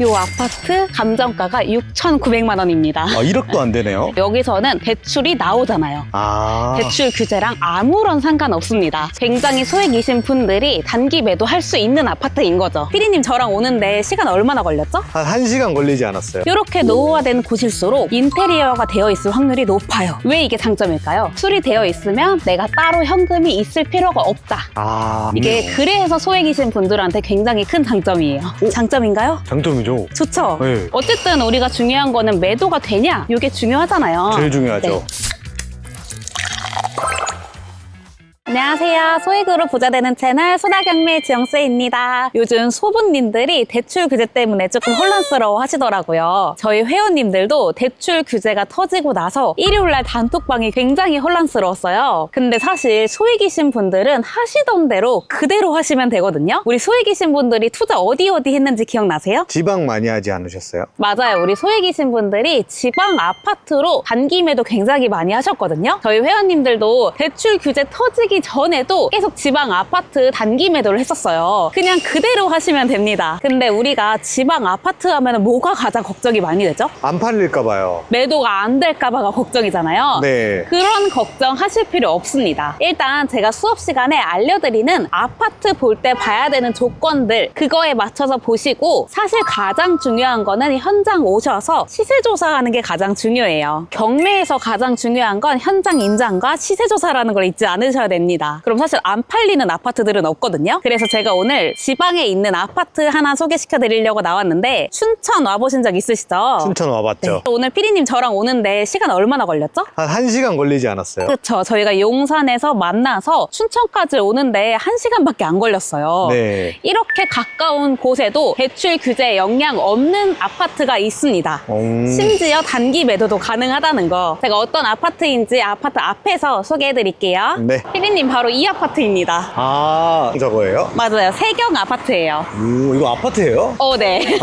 이 아파트 감정가가 6,900만 원입니다. 아, 1억도 안 되네요. 여기서는 대출이 나오잖아요. 아. 대출 규제랑 아무런 상관없습니다. 굉장히 소액이신 분들이 단기 매도할 수 있는 아파트인 거죠. 피디님 저랑 오는데 시간 얼마나 걸렸죠? 한 1시간 걸리지 않았어요. 이렇게 노후화된 곳일수록 인테리어가 되어 있을 확률이 높아요. 왜 이게 장점일까요? 수리되어 있으면 내가 따로 현금이 있을 필요가 없다. 아. 이게 그래서 소액이신 분들한테 굉장히 큰 장점이에요. 장점인가요? 장점이 죠. 좋죠? 네. 어쨌든 우리가 중요한 거는 매도가 되냐? 이게 중요하잖아요. 제일 중요하죠. 네. 안녕하세요. 소액으로 부자 되는 채널 소다경매 지영세입니다. 요즘 소부님들이 대출 규제 때문에 조금 혼란스러워 하시더라고요. 저희 회원님들도 대출 규제가 터지고 나서 일요일날 단톡방이 굉장히 혼란스러웠어요. 근데 사실 소액이신 분들은 하시던 대로 그대로 하시면 되거든요. 우리 소액이신 분들이 투자 어디 어디 했는지 기억나세요? 지방 많이 하지 않으셨어요? 맞아요. 우리 소액이신 분들이 지방 아파트로 단기 매도 굉장히 많이 하셨거든요. 저희 회원님들도 대출 규제 터지기 전에도 계속 지방 아파트 단기 매도를 했었어요. 그냥 그대로 하시면 됩니다. 근데 우리가 지방 아파트 하면 뭐가 가장 걱정이 많이 되죠? 안 팔릴까 봐요. 매도가 안 될까 봐가 걱정이잖아요. 네. 그런 걱정 하실 필요 없습니다. 일단 제가 수업 시간에 알려드리는 아파트 볼 때 봐야 되는 조건들 그거에 맞춰서 보시고 사실 가장 중요한 거는 현장 오셔서 시세 조사하는 게 가장 중요해요. 경매에서 가장 중요한 건 현장 인장과 시세 조사라는 걸 잊지 않으셔야 됩니다. 그럼 사실 안 팔리는 아파트들은 없거든요. 그래서 제가 오늘 지방에 있는 아파트 하나 소개시켜 드리려고 나왔는데 춘천 와보신 적 있으시죠? 춘천 와봤죠. 오늘 피디님 저랑 오는데 시간 얼마나 걸렸죠? 한 1시간 걸리지 않았어요. 그렇죠. 저희가 용산에서 만나서 춘천까지 오는데 한시간밖에 안 걸렸어요. 네. 이렇게 가까운 곳에도 대출 규제 영향 없는 아파트가 있습니다. 음. 심지어 단기 매도도 가능하다는 거. 제가 어떤 아파트인지 아파트 앞에서 소개해 드릴게요. 네. 피디님 바로 이 아파트입니다. 아, 저거예요? 맞아요. 세경 아파트예요. 오, 이거 아파트예요? 어, 네.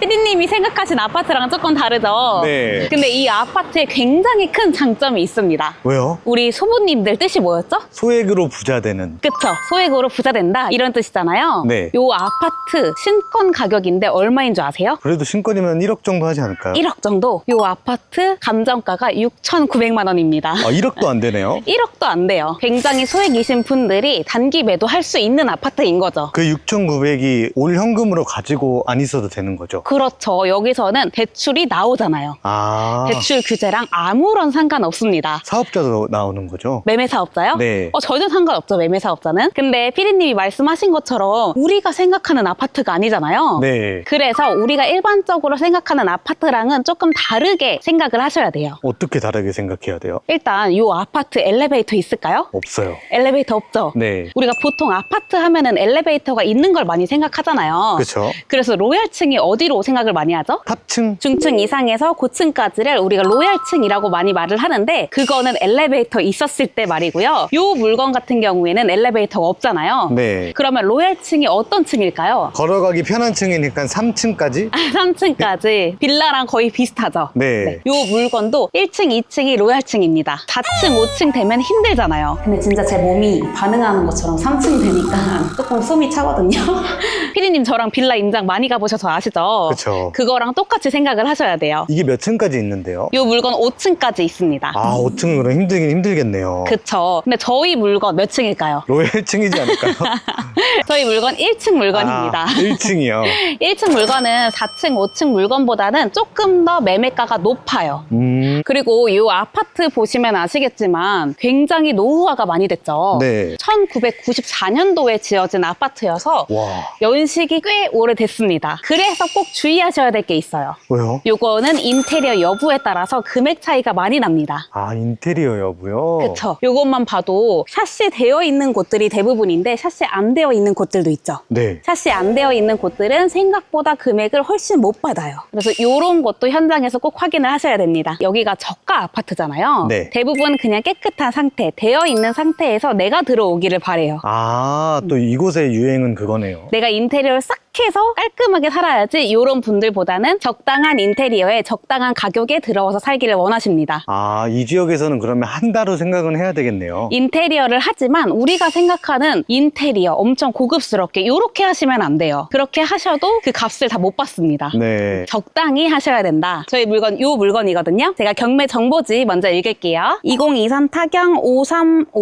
피디님이 생각하신 아파트랑 조금 다르죠? 네. 근데 이 아파트에 굉장히 큰 장점이 있습니다. 왜요? 우리 소부님들 뜻이 뭐였죠? 소액으로 부자 되는. 그쵸. 소액으로 부자 된다. 이런 뜻이잖아요. 네. 요 아파트 신권 가격인데 얼마인 줄 아세요? 그래도 신권이면 1억 정도 하지 않을까요? 1억 정도. 요 아파트 감정가가 6,900만 원입니다. 아, 1억도 안 되네요. 1억도 안 돼요. 굉장히 소액이신 분들이 단기 매도할 수 있는 아파트인 거죠. 그 6,900이 올 현금으로 가지고 안 있어도 되는 거죠. 그렇죠. 여기서는 대출이 나오잖아요. 아. 대출 규제랑 아무런 상관 없습니다. 사업자도 나오는 거죠? 매매 사업자요? 네. 어, 전혀 상관없죠, 매매 사업자는. 근데 피디님이 말씀하신 것처럼 우리가 생각하는 아파트가 아니잖아요. 네. 그래서 우리가 일반적으로 생각하는 아파트랑은 조금 다르게 생각을 하셔야 돼요. 어떻게 다르게 생각해야 돼요? 일단 이 아파트 엘리베이터 있을까요? 없 어요. 엘리베이터 없죠? 네. 우리가 보통 아파트 하면은 엘리베이터가 있는 걸 많이 생각하잖아요. 그렇죠. 그래서 로얄층이 어디로 생각을 많이 하죠? 탑층? 중층 이상에서 고층까지를 우리가 로얄층이라고 많이 말을 하는데 그거는 엘리베이터 있었을 때 말이고요. 요 물건 같은 경우에는 엘리베이터가 없잖아요. 네. 그러면 로얄층이 어떤 층일까요? 걸어가기 편한 층이니까 3층까지? 3층까지 빌라랑 거의 비슷하죠. 네. 요 물건도 1층, 2층이 로얄층입니다. 4층, 5층 되면 힘들잖아요. 근데 진짜 제 몸이 반응하는 것처럼 3층 되니까 조금 숨이 차거든요. 피디님 저랑 빌라 임장 많이 가보셔서 아시죠? 그쵸. 그거랑 똑같이 생각을 하셔야 돼요. 이게 몇 층까지 있는데요? 요 물건 5층까지 있습니다. 아, 5층은 그럼 힘들긴 힘들겠네요. 그쵸. 근데 저희 물건 몇 층일까요? 로얄층이지 않을까요? 저희 물건 1층 물건입니다. 아, 1층이요. 1층 물건은 4층, 5층 물건보다는 조금 더 매매가가 높아요. 음. 그리고 이 아파트 보시면 아시겠지만 굉장히 노후화가 많이 됐죠. 네. 1994년도에 지어진 아파트여서 와. 연식이 꽤 오래됐습니다. 그래서 꼭 주의하셔야 될 게 있어요. 왜요? 요거는 인테리어 여부에 따라서 금액 차이가 많이 납니다. 아, 인테리어 여부요? 그쵸. 요것만 봐도 샷시 되어 있는 곳들이 대부분인데 샷시 안 되어 있는 곳들도 있죠. 네. 샷시 안 되어 있는 곳들은 생각보다 금액을 훨씬 못 받아요. 그래서 이런 것도 현장에서 꼭 확인을 하셔야 됩니다. 여기가 저가 아파트잖아요. 네. 대부분 그냥 깨끗한 상태, 되어 있는 상태에서 내가 들어오기를 바래요. 아, 또 이곳의 유행은 그거네요. 내가 인테리어를 싹 해서 깔끔하게 살아야지 이런 분들보다는 적당한 인테리어에 적당한 가격에 들어와서 살기를 원하십니다. 아, 이 지역에서는 그러면 한 달로 생각은 해야 되겠네요. 인테리어를 하지만 우리가 생각하는 인테리어 엄청 고급스럽게 이렇게 하시면 안 돼요. 그렇게 하셔도 그 값을 다 못 받습니다. 네. 적당히 하셔야 된다. 저희 물건, 요 물건이거든요. 제가 경매 정보지 먼저 읽을게요. 2023 타경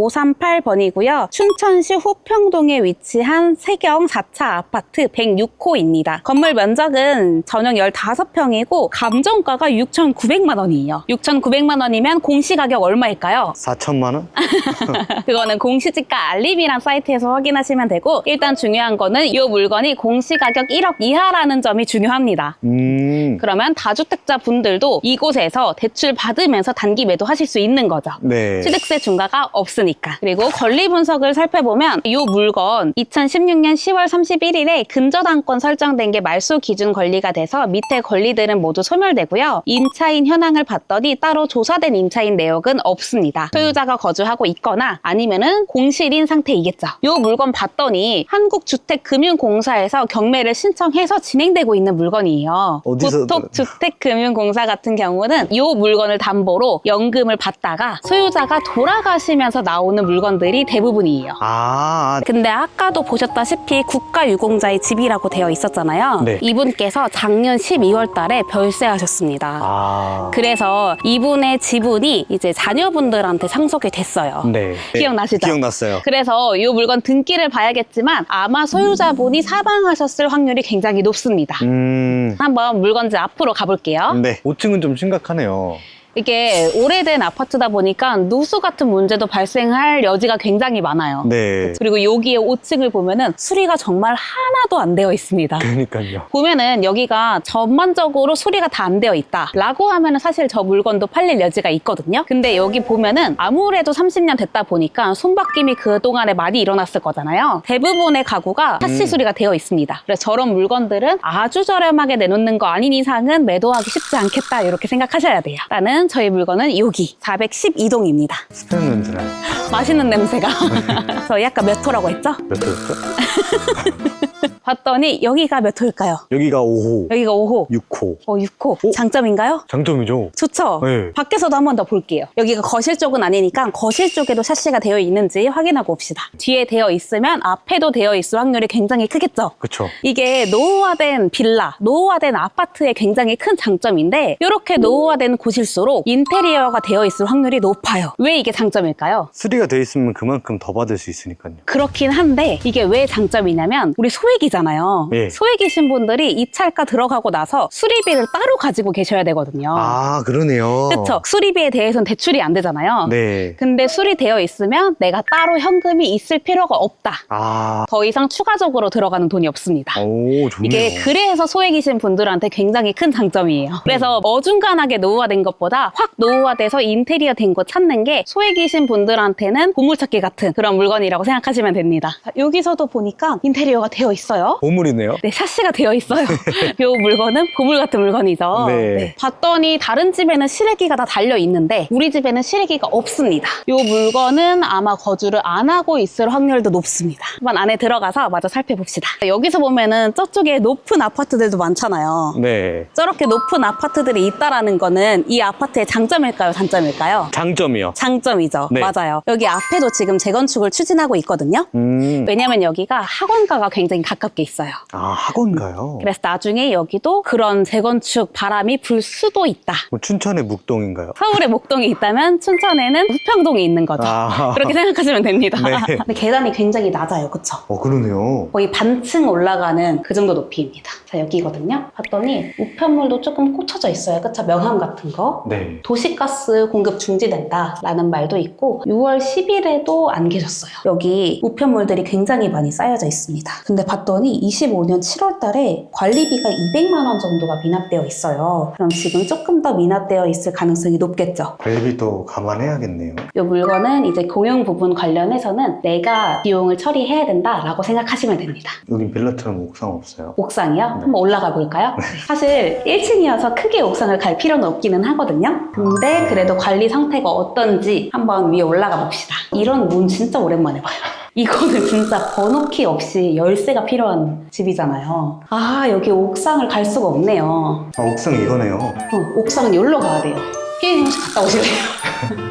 53538번이고요. 춘천시 호평동에 위치한 세경 4차 아파트 106호입니다. 건물 면적은 전용 15평이고 감정가가 6,900만 원이에요. 6,900만 원이면 공시가격 얼마일까요? 4천만 원? 그거는 공시지가 알림이란 사이트에서 확인하시면 되고 일단 중요한 거는 이 물건이 공시가격 1억 이하라는 점이 중요합니다. 음. 그러면 다주택자 분들도 이곳에서 대출 받으면서 단기 매도하실 수 있는 거죠. 네. 취득세 중과가 없으니까. 그리고 권리 분석을 살펴보면 이 물건 2016년 10월 31일에 근저당권 설정된 게 말소 기준 권리가 돼서 밑에 권리들은 모두 소멸되고요. 임차인 현황을 봤더니 따로 조사된 임차인 내역은 없습니다. 소유자가 거주하고 있거나 아니면은 공실인 상태이겠죠. 이 물건 봤더니 한국주택금융공사에서 경매를 신청해서 진행되고 있는 물건이에요. 어디서 보통 주택금융공사 같은 경우는 이 물건을 담보로 연금을 받다가 소유자가 돌아가시면서 나오는 물건들이 대부분이에요. 아, 근데 아까도 보셨다시피 국가유공자의 집이라고 되어 있었잖아요. 네. 이분께서 작년 12월 달에 별세하셨습니다. 아. 그래서 이분의 지분이 이제 자녀분들한테 상속이 됐어요. 네. 기억나시죠? 기억났어요. 그래서 이 물건 등기를 봐야겠지만 아마 소유자분이 사망하셨을 확률이 굉장히 높습니다. 음. 한번 물건지 앞으로 가볼게요. 네. 5층은 좀 심각하네요. 이게 오래된 아파트다 보니까 누수 같은 문제도 발생할 여지가 굉장히 많아요. 네. 그리고 여기에 5층을 보면은 수리가 정말 하나도 안 되어 있습니다. 그러니까요. 보면은 여기가 전반적으로 수리가 다 안 되어 있다 라고 하면은 사실 저 물건도 팔릴 여지가 있거든요 근데 여기 보면은 아무래도 30년 됐다 보니까 손바뀜이 그동안에 많이 일어났을 거잖아요 대부분의 가구가 사시 음. 수리가 되어 있습니다 그래서 저런 물건들은 아주 저렴하게 내놓는 거 아닌 이상은 매도하기 쉽지 않겠다 이렇게 생각하셔야 돼요 일단은 저희 물건은 여기 412동입니다 스팸 냄새나요. 맛있는 냄새가 저 약간 몇 호라고 했죠? 몇 호였죠? 봤더니 여기가 몇 호일까요? 여기가 5호, 여기가 5호 6호. 어, 6호. 오. 장점인가요? 장점이죠. 좋죠? 네. 밖에서도 한 번 더 볼게요. 여기가 거실 쪽은 아니니까 거실 쪽에도 샤시가 되어 있는지 확인하고 옵시다. 뒤에 되어 있으면 앞에도 되어 있을 확률이 굉장히 크겠죠? 그쵸. 이게 노후화된 빌라, 노후화된 아파트의 굉장히 큰 장점인데 이렇게 노후화된 곳일수록 인테리어가 되어 있을 확률이 높아요. 왜 이게 장점일까요? 수리가 돼 있으면 그만큼 더 받을 수 있으니까요. 그렇긴 한데 이게 왜 장점이냐면 우리 소액이잖아요. 예. 소액이신 분들이 입찰가 들어가고 나서 수리비를 따로 가지고 계셔야 되거든요. 아, 그러네요. 그쵸? 수리비에 대해서는 대출이 안 되잖아요. 네. 근데 수리되어 있으면 내가 따로 현금이 있을 필요가 없다. 아, 더 이상 추가적으로 들어가는 돈이 없습니다. 오, 좋네요. 이게 그래서 소액이신 분들한테 굉장히 큰 장점이에요. 그래서 어중간하게 노후화된 것보다 확 노후화돼서 인테리어 된 거 찾는 게 소액이신 분들한테는 보물찾기 같은 그런 물건이라고 생각하시면 됩니다. 자, 여기서도 보니까 인테리어가 되어 있어요. 보물이네요. 네, 샤시가 되어 있어요. 이 물건은 보물 같은 물건이죠. 네. 봤더니 다른 집에는 실외기가 다 달려 있는데 우리 집에는 실외기가 없습니다. 이 물건은 아마 거주를 안 하고 있을 확률도 높습니다. 한번 안에 들어가서 마저 살펴봅시다. 여기서 보면은 저쪽에 높은 아파트들도 많잖아요. 네. 저렇게 높은 아파트들이 있다라는 거는 이 아파트의 장점일까요, 단점일까요? 장점이요. 장점이죠. 네. 맞아요. 여기 앞에도 지금 재건축을 추진하고 있거든요. 음. 왜냐면 여기가 학원가가 굉장히 가깝 게 있어요. 아, 학원가요? 그래서 나중에 여기도 그런 재건축 바람이 불 수도 있다. 뭐 춘천의 묵동인가요? 서울에 목동이 있다면 춘천에는 후평동이 있는 거죠. 아. 그렇게 생각하시면 됩니다. 네. 근데 계단이 굉장히 낮아요. 그쵸? 어, 그러네요. 거의 반층 올라가는 그 정도 높이입니다. 자, 여기거든요. 봤더니 우편물도 조금 꽂혀져 있어요. 그쵸? 명함 같은 거. 네. 도시가스 공급 중지된다라는 말도 있고 6월 10일에도 안 계셨어요. 여기 우편물들이 굉장히 많이 쌓여져 있습니다. 근데 봤더니 물건이 25년 7월 달에 관리비가 200만 원 정도가 미납되어 있어요. 그럼 지금 조금 더 미납되어 있을 가능성이 높겠죠. 관리비도 감안해야겠네요. 이 물건은 이제 공용 부분 관련해서는 내가 비용을 처리해야 된다라고 생각하시면 됩니다. 여긴 빌라처럼 옥상 없어요. 옥상이요? 한번 올라가 볼까요? 사실 1층이어서 크게 옥상을 갈 필요는 없기는 하거든요. 근데 그래도 관리 상태가 어떤지 한번 위에 올라가 봅시다. 이런 문 진짜 오랜만에 봐요. 이거는 진짜 번호키 없이 열쇠가 필요한 집이잖아요. 아, 여기 옥상을 갈 수가 없네요. 아, 옥상 이거네요. 어, 옥상은 여기로 가야 돼요. 피디님 혹시 갔다 오실래요?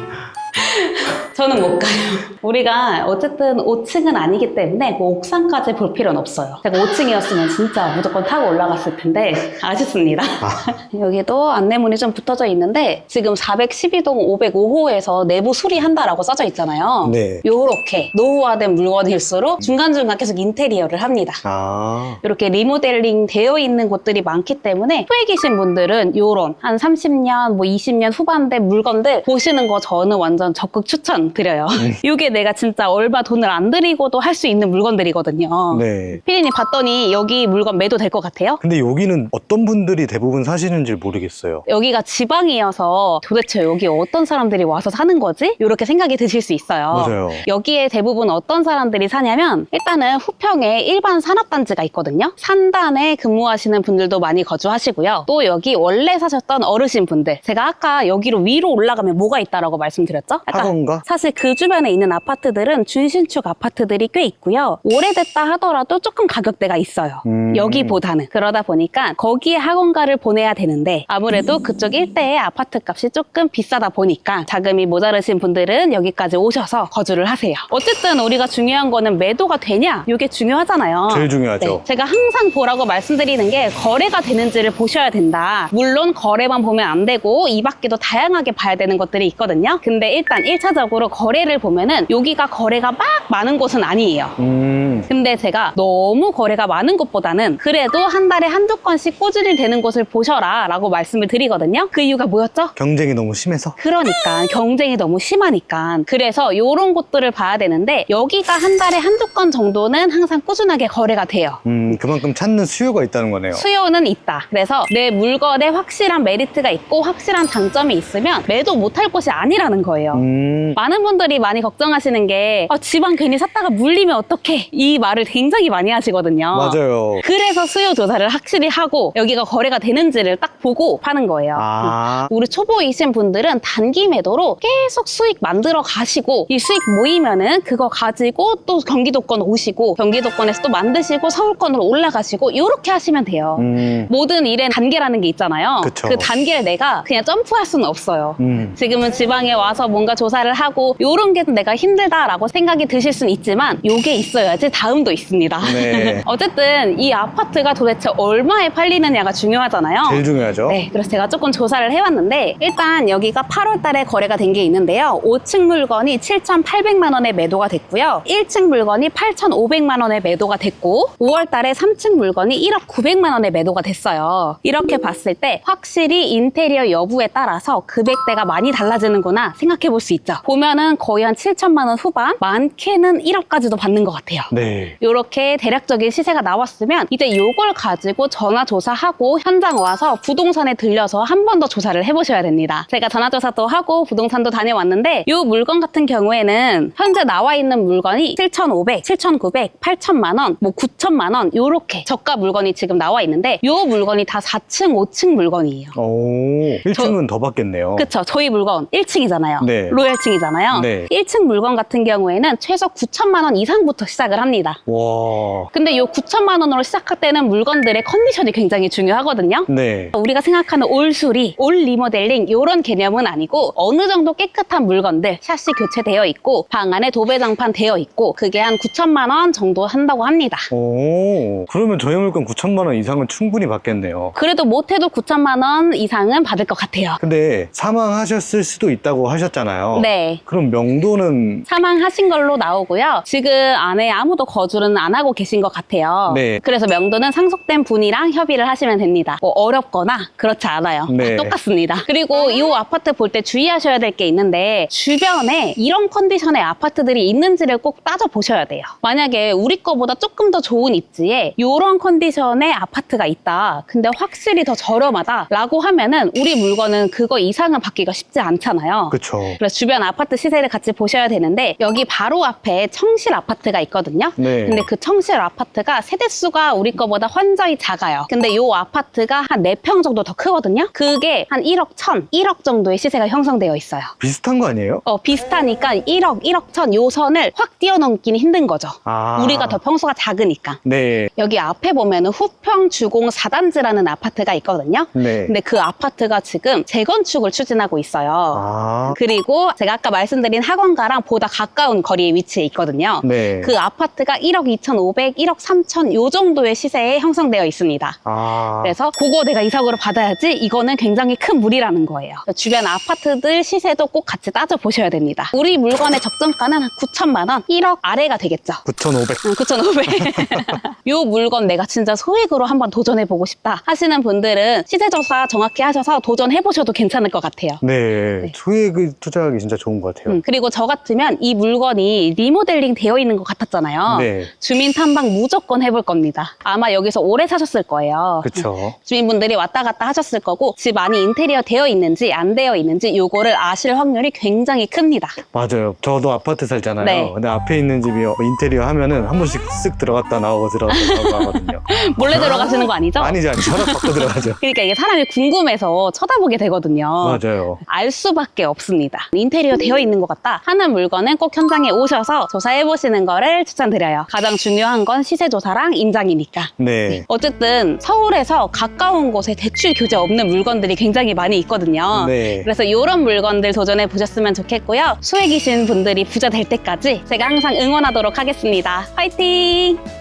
저는 못 가요. 우리가 어쨌든 5층은 아니기 때문에 뭐 옥상까지 볼 필요는 없어요. 제가 5층이었으면 진짜 무조건 타고 올라갔을 텐데 아쉽습니다. 여기도 안내문이 좀 붙어져 있는데 지금 412동 505호에서 내부 수리한다라고 써져 있잖아요. 네. 요렇게 노후화된 물건일수록 중간중간 계속 인테리어를 합니다. 아, 이렇게 리모델링 되어 있는 곳들이 많기 때문에 후에 계신 분들은 요런 한 30년, 뭐 20년 후반대 물건들 보시는 거 저는 완전 적극 추천 드려요. 이게 내가 진짜 얼마 돈을 안 들이고도 할 수 있는 물건들이거든요. 네. 피디님 봤더니 여기 물건 매도 될 것 같아요? 근데 여기는 어떤 분들이 대부분 사시는지 모르겠어요. 여기가 지방이어서 도대체 여기 어떤 사람들이 와서 사는 거지? 이렇게 생각이 드실 수 있어요. 맞아요. 여기에 대부분 어떤 사람들이 사냐면 일단은 후평에 일반 산업단지가 있거든요. 산단에 근무하시는 분들도 많이 거주하시고요. 또 여기 원래 사셨던 어르신 분들 제가 아까 여기로 위로 올라가면 뭐가 있다라고 말씀드렸죠? 학원가? 사실 그 주변에 있는 아파트들은 준신축 아파트들이 꽤 있고요. 오래됐다 하더라도 조금 가격대가 있어요. 음. 여기보다는. 그러다 보니까 거기에 학원가를 보내야 되는데 아무래도 그쪽 일대의 아파트 값이 조금 비싸다 보니까 자금이 모자르신 분들은 여기까지 오셔서 거주를 하세요. 어쨌든 우리가 중요한 거는 매도가 되냐? 이게 중요하잖아요. 제일 중요하죠. 네, 제가 항상 보라고 말씀드리는 게 거래가 되는지를 보셔야 된다. 물론 거래만 보면 안 되고 이 밖에도 다양하게 봐야 되는 것들이 있거든요. 근데 일단 1차적으로 거래를 보면은 여기가 거래가 막 많은 곳은 아니에요. 음, 근데 제가 너무 거래가 많은 것보다는 그래도 한 달에 한두 건씩 꾸준히 되는 곳을 보셔라 라고 말씀을 드리거든요. 그 이유가 뭐였죠? 경쟁이 너무 심해서. 그러니까 경쟁이 너무 심하니까 그래서 이런 곳들을 봐야 되는데 여기가 한 달에 한두 건 정도는 항상 꾸준하게 거래가 돼요. 음, 그만큼 찾는 수요가 있다는 거네요. 수요는 있다. 그래서 내 물건에 확실한 메리트가 있고 확실한 장점이 있으면 매도 못할 곳이 아니라는 거예요. 음, 많은 분들이 많이 걱정하시는 게 아, 집안 괜히 샀다가 물리면 어떡해 이 말을 굉장히 많이 하시거든요. 맞아요. 그래서 수요 조사를 확실히 하고 여기가 거래가 되는지를 딱 보고 파는 거예요. 아, 우리 초보이신 분들은 단기 매도로 계속 수익 만들어 가시고 이 수익 모이면은 그거 가지고 또 경기도권 오시고 경기도권에서 또 만드시고 서울권으로 올라가시고 이렇게 하시면 돼요. 음, 모든 일엔 단계라는 게 있잖아요. 그쵸. 그 단계를 내가 그냥 점프할 수는 없어요. 음. 지금은 지방에 와서 뭔가 조사를 하고 요런 게 내가 힘들다라고 생각이 드실 수는 있지만 요게 있어야지 다음도 있습니다. 네. 어쨌든 이 아파트가 도대체 얼마에 팔리느냐가 중요하잖아요. 제일 중요하죠. 네, 그래서 제가 조금 조사를 해봤는데 일단 여기가 8월 달에 거래가 된 게 있는데요. 5층 물건이 7,800만 원에 매도가 됐고요. 1층 물건이 8,500만 원에 매도가 됐고 5월 달에 3층 물건이 1억 900만 원에 매도가 됐어요. 이렇게 봤을 때 확실히 인테리어 여부에 따라서 금액대가 많이 달라지는구나 생각해 볼 수 있죠. 보면 은 거의 한 7천만 원 후반, 많게는 1억까지도 받는 것 같아요. 네. 이렇게 대략적인 시세가 나왔으면 이제 요걸 가지고 전화 조사하고 현장 와서 부동산에 들려서 한 번 더 조사를 해보셔야 됩니다. 제가 전화 조사도 하고 부동산도 다녀왔는데 이 물건 같은 경우에는 현재 나와 있는 물건이 7,500, 7,900, 8천만 원, 뭐 9천만 원 이렇게 저가 물건이 지금 나와 있는데 이 물건이 다 4층, 5층 물건이에요. 오, 1층은 더 받겠네요. 그쵸. 저희 물건 1층이잖아요. 네. 로열층이잖아요. 네. 1층 물건 같은 경우에는 최소 9천만 원 이상부터 시작을 합니다. 와, 근데 이 9천만 원으로 시작할 때는 물건들의 컨디션이 굉장히 중요하거든요. 네. 우리가 생각하는 올 수리, 올 리모델링 이런 개념은 아니고 어느 정도 깨끗한 물건들 샤시 교체되어 있고 방 안에 도배장판 되어 있고 그게 한 9천만 원 정도 한다고 합니다. 오, 그러면 저희 물건 9천만 원 이상은 충분히 받겠네요. 그래도 못해도 9천만 원 이상은 받을 것 같아요. 근데 사망하셨을 수도 있다고 하셨잖아요. 네. 그럼 명도는 사망하신 걸로 나오고요. 지금 안에 아무도 거주는 안 하고 계신 것 같아요. 네. 그래서 명도는 상속된 분이랑 협의를 하시면 됩니다. 뭐 어렵거나 그렇지 않아요. 네. 다 똑같습니다. 그리고 이 아파트 볼 때 주의하셔야 될 게 있는데 주변에 이런 컨디션의 아파트들이 있는지를 꼭 따져 보셔야 돼요. 만약에 우리 거보다 조금 더 좋은 입지에 이런 컨디션의 아파트가 있다. 근데 확실히 더 저렴하다라고 하면은 우리 물건은 그거 이상은 받기가 쉽지 않잖아요. 그쵸. 그래서 주변 아파트 시세를 같이 보셔야 되는데 여기 바로 앞에 청실 아파트가 있거든요. 네. 근데 그 청실 아파트가 세대수가 우리 거보다 환자히 작아요. 근데 요 아파트가 한 4평 정도 더 크거든요. 그게 한 1억 1천, 1억 정도의 시세가 형성되어 있어요. 비슷한 거 아니에요? 어, 비슷하니까 1억, 1억 천 요 선을 확 뛰어넘기는 힘든 거죠. 아. 우리가 더 평수가 작으니까. 네. 여기 앞에 보면 은 후평 주공 4단지라는 아파트가 있거든요. 네. 근데 그 아파트가 지금 재건축을 추진하고 있어요. 아. 그리고 제가 아까 말씀 드린 학원가랑 보다 가까운 거리에 위치해 있거든요. 네. 그 아파트가 1억 2,500, 1억 3천 요 정도의 시세에 형성되어 있습니다. 아. 그래서 그거 내가 이사고를 받아야지 이거는 굉장히 큰 무리라는 거예요. 주변 아파트들 시세도 꼭 같이 따져 보셔야 됩니다. 우리 물건의 적정가는 한 9천만 원, 1억 아래가 되겠죠. 9,500. 9,500. 요 물건 내가 진짜 소액으로 한번 도전해 보고 싶다 하시는 분들은 시세 조사 정확히 하셔서 도전해 보셔도 괜찮을 것 같아요. 네. 소액을 투자하기 진짜 좋은 것 같아요. 음, 그리고 저 같으면 이 물건이 리모델링 되어 있는 것 같았잖아요. 네. 주민 탐방 무조건 해볼 겁니다. 아마 여기서 오래 사셨을 거예요. 그쵸. 주민분들이 왔다 갔다 하셨을 거고 집 안이 인테리어 되어 있는지 안 되어 있는지 요거를 아실 확률이 굉장히 큽니다. 맞아요. 저도 아파트 살잖아요. 네. 근데 앞에 있는 집이 인테리어 하면은 한 번씩 쓱 들어갔다 나오고 들어갔다 나오고 하거든요. 몰래 들어가시는 거 아니죠? 아니죠, 아니죠. 허락 받고 들어가죠. 그러니까 이게 사람이 궁금해서 쳐다보게 되거든요. 맞아요. 알 수밖에 없습니다. 인테리어 되어 있는 것 같다 하는 물건은 꼭 현장에 오셔서 조사해 보시는 거를 추천드려요. 가장 중요한 건 시세 조사랑 인장이니까. 네. 어쨌든 서울에서 가까운 곳에 대출 규제 없는 물건들이 굉장히 많이 있거든요. 네. 그래서 이런 물건들 도전해 보셨으면 좋겠고요. 수액이신 분들이 부자 될 때까지 제가 항상 응원하도록 하겠습니다. 화이팅!